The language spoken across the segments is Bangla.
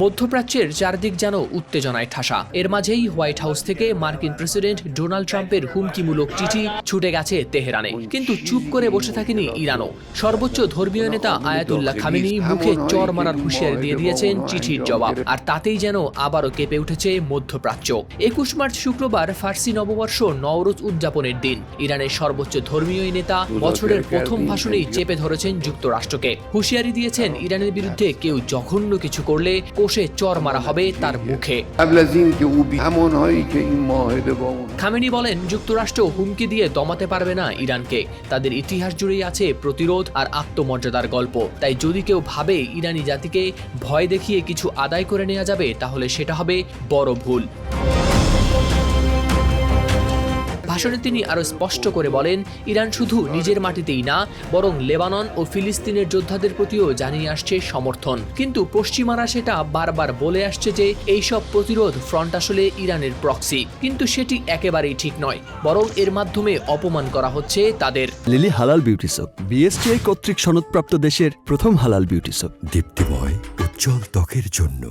মধ্যপ্রাচ্যের চারদিক যেন উত্তেজনায় ঠাসা। এর মাঝেই হোয়াইট হাউস থেকে মার্কিন প্রেসিডেন্ট ডোনাল্ড ট্রাম্পের হুমকিমূলক চিঠি ছুটে গেছে তেহরানে। কিন্তু চুপ করে বসে থাকেনি ইরানও। সর্বোচ্চ ধর্মীয় নেতা আয়াতুল্লাহ খামেনি মুখে চর মারার হুঁশিয়ারি দিয়ে দিয়েছেন চিঠির জবাব। আর তাতেই যেন আবারও কেঁপে উঠেছে মধ্যপ্রাচ্য। একুশ মার্চ শুক্রবার ফার্সি নববর্ষ নওরোজ উদযাপনের দিন। ইরানের সর্বোচ্চ ধর্মীয় নেতা বছরের প্রথম ভাষণেই চেপে ধরেছেন যুক্তরাষ্ট্রকে। হুঁশিয়ারি দিয়েছেন ইরানের বিরুদ্ধে কেউ জঘন্য কিছু করলে কষে চর মারা হবে তার মুখে। খামেনি বলেন, যুক্তরাষ্ট্র হুমকি দিয়ে দমাতে পারবে না ইরানকে। তাদের ইতিহাস জুড়েই আছে প্রতিরোধ আর আত্মমর্যাদার গল্প। তাই যদি কেউ ভাবে ইরানি জাতিকে ভয় দেখিয়ে কিছু আদায় করে নেওয়া যাবে, তাহলে সেটা হবে বড় ভুল। ভাষণে তিনি আরও স্পষ্ট করে বলেন, ইরান শুধু নিজের মাটিতেই না, বরং লেবানন ও ফিলিস্তিনের যোদ্ধাদের প্রতিও জানিয়ে আসছে সমর্থন। কিন্তু পশ্চিমারা সেটা বারবার বলে আসছে যে এইসব প্রতিরোধ ফ্রন্ট আসলে ইরানের প্রক্সি। কিন্তু সেটি একেবারেই ঠিক নয়, বরং এর মাধ্যমে অপমান করা হচ্ছে তাদের। লিলি হালাল বিউটি সোপ, বিএসটিআই কর্তৃক সনদপ্রাপ্ত দেশের প্রথম হালাল বিউটি সোপ, দীপ্তিময়, উজ্জ্বল ত্বকের জন্য।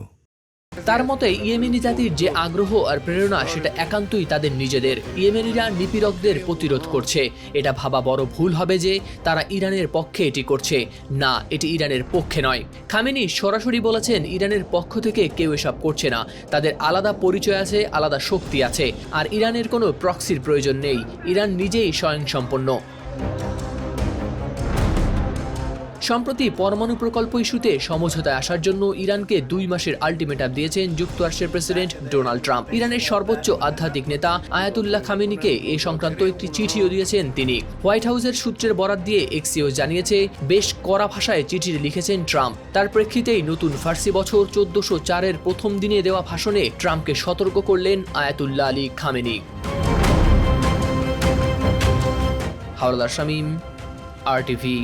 তার মতে, ইয়েমেনি জাতির যে আগ্রহ আর প্রেরণা, সেটা একান্তই তাদের নিজেদের। ইয়েমেনিরা নিপীড়কদের প্রতিরোধ করছে। এটা ভাবা বড় ভুল হবে যে, তারা ইরানের পক্ষে এটি করছে। না, এটি ইরানের পক্ষে নয়। খামেনি সরাসরি বলেছেন, ইরানের পক্ষ থেকে কেউ এসব করছে না। তাদের আলাদা পরিচয় আছে, আলাদা শক্তি আছে। আর ইরানের কোনো প্রক্সির প্রয়োজন নেই। ইরান নিজেই স্বয়ংসম্পন্ন। সম্প্রতি পরমাণু প্রকল্প ইস্যুতে সমঝোতায় আসার জন্য ইরানকে দুই মাসের আলটিমেটাম দিয়েছেন যুক্তরাষ্ট্রের প্রেসিডেন্ট ডোনাল্ড ট্রাম্প। ইরানের সর্বোচ্চ আধ্যাত্মিক নেতা আয়াতুল্লাহ খামেনিকে এ সংক্রান্ত একটি চিঠিও দিয়েছেন তিনি। হোয়াইট হাউসের সূত্রের বরাত দিয়ে এক্সিও জানিয়েছে, বেশ কড়া ভাষায় চিঠি লিখেছেন ট্রাম্প। তার প্রেক্ষিতেই নতুন ফার্সি বছর চোদ্দশো চারের প্রথম দিনে দেওয়া ভাষণে ট্রাম্পকে সতর্ক করলেন Ayatollah Ali Khamenei. Howlader Shamim R TV